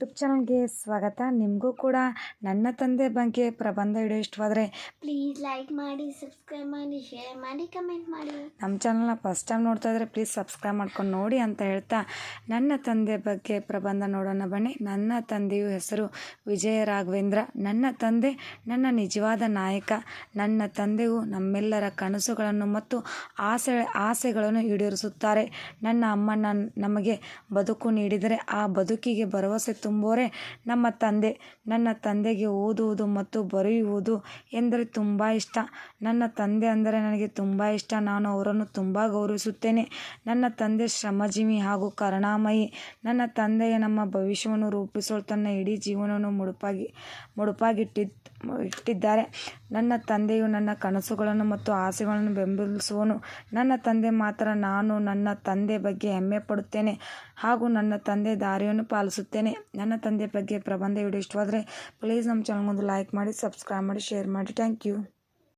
YouTube ಚಾನಲ್ಗೆ ಸ್ವಾಗತ. ನಿಮಗೂ ಕೂಡ ನನ್ನ ತಂದೆ ಬಗ್ಗೆ ಪ್ರಬಂಧ ವಿಡಿಯೋ ಇಷ್ಟವಾದರೆ ಪ್ಲೀಸ್ ಲೈಕ್ ಮಾಡಿ ಸಬ್ಸ್ಕ್ರೈಬ್ ಮಾಡಿ ಶೇರ್ ಮಾಡಿ ಕಮೆಂಟ್ ಮಾಡಿ. ನಮ್ಮ ಚಾನಲ್ನ ಫಸ್ಟ್ ಟೈಮ್ ನೋಡ್ತಾ ಇದ್ರೆ ಪ್ಲೀಸ್ ಸಬ್ಸ್ಕ್ರೈಬ್ ಮಾಡ್ಕೊಂಡು ನೋಡಿ ಅಂತ ಹೇಳ್ತಾ ನನ್ನ ತಂದೆ ಬಗ್ಗೆ ಪ್ರಬಂಧ ನೋಡೋಣ ಬನ್ನಿ. ನನ್ನ ತಂದೆಯು ಹೆಸರು ವಿಜಯ ರಾಘವೇಂದ್ರ. ನನ್ನ ತಂದೆ ನನ್ನ ನಿಜವಾದ ನಾಯಕ. ನನ್ನ ತಂದೆಯು ನಮ್ಮೆಲ್ಲರ ಕನಸುಗಳನ್ನು ಮತ್ತು ಆಸೆ ಆಸೆಗಳನ್ನು ಈಡೇರಿಸುತ್ತಾರೆ. ನನ್ನ ಅಮ್ಮ ನಮಗೆ ಬದುಕು ನೀಡಿದರೆ ಆ ಬದುಕಿಗೆ ಭರವಸೆ ತುಂಬುವರೆ ನಮ್ಮ ತಂದೆ, ನನ್ನ ತಂದೆಗೆ ಓದುವುದು ಮತ್ತು ಬರೆಯುವುದು ಎಂದರೆ ತುಂಬ ಇಷ್ಟ. ನನ್ನ ತಂದೆ ಅಂದರೆ ನನಗೆ ತುಂಬ ಇಷ್ಟ. ನಾನು ಅವರನ್ನು ತುಂಬ ಗೌರವಿಸುತ್ತೇನೆ. ನನ್ನ ತಂದೆ ಶ್ರಮಜೀವಿ ಹಾಗೂ ಕರುಣಾಮಯಿ. ನನ್ನ ತಂದೆಯ ನಮ್ಮ ಭವಿಷ್ಯವನ್ನು ರೂಪಿಸಲು ತನ್ನ ಇಡೀ ಜೀವನವನ್ನು ಮುಡುಪಾಗಿ ಮುಡುಪಾಗಿಟ್ಟಿದ್ದು ಇಟ್ಟಿದ್ದಾರೆ. ನನ್ನ ತಂದೆಯು ನನ್ನ ಕನಸುಗಳನ್ನು ಮತ್ತು ಆಸೆಗಳನ್ನು ಬೆಂಬಲಿಸುವನು. ನನ್ನ ತಂದೆ ಮಾತ್ರ ನಾನು ನನ್ನ ತಂದೆ ಬಗ್ಗೆ ಹೆಮ್ಮೆ ಪಡುತ್ತೇನೆ ಹಾಗೂ ನನ್ನ ತಂದೆ ದಾರಿಯನ್ನು ಪಾಲಿಸುತ್ತೇನೆ. ನನ್ನ ತಂದೆ ಬಗ್ಗೆ ಪ್ರಬಂಧ ವಿಡಿಯೋ ಇಷ್ಟವಾದರೆ ಪ್ಲೀಸ್ ನಮ್ಮ ಚಾನಲ್ಗೊಂದು ಲೈಕ್ ಮಾಡಿ ಸಬ್ಸ್ಕ್ರೈಬ್ ಮಾಡಿ ಶೇರ್ ಮಾಡಿ. Thank you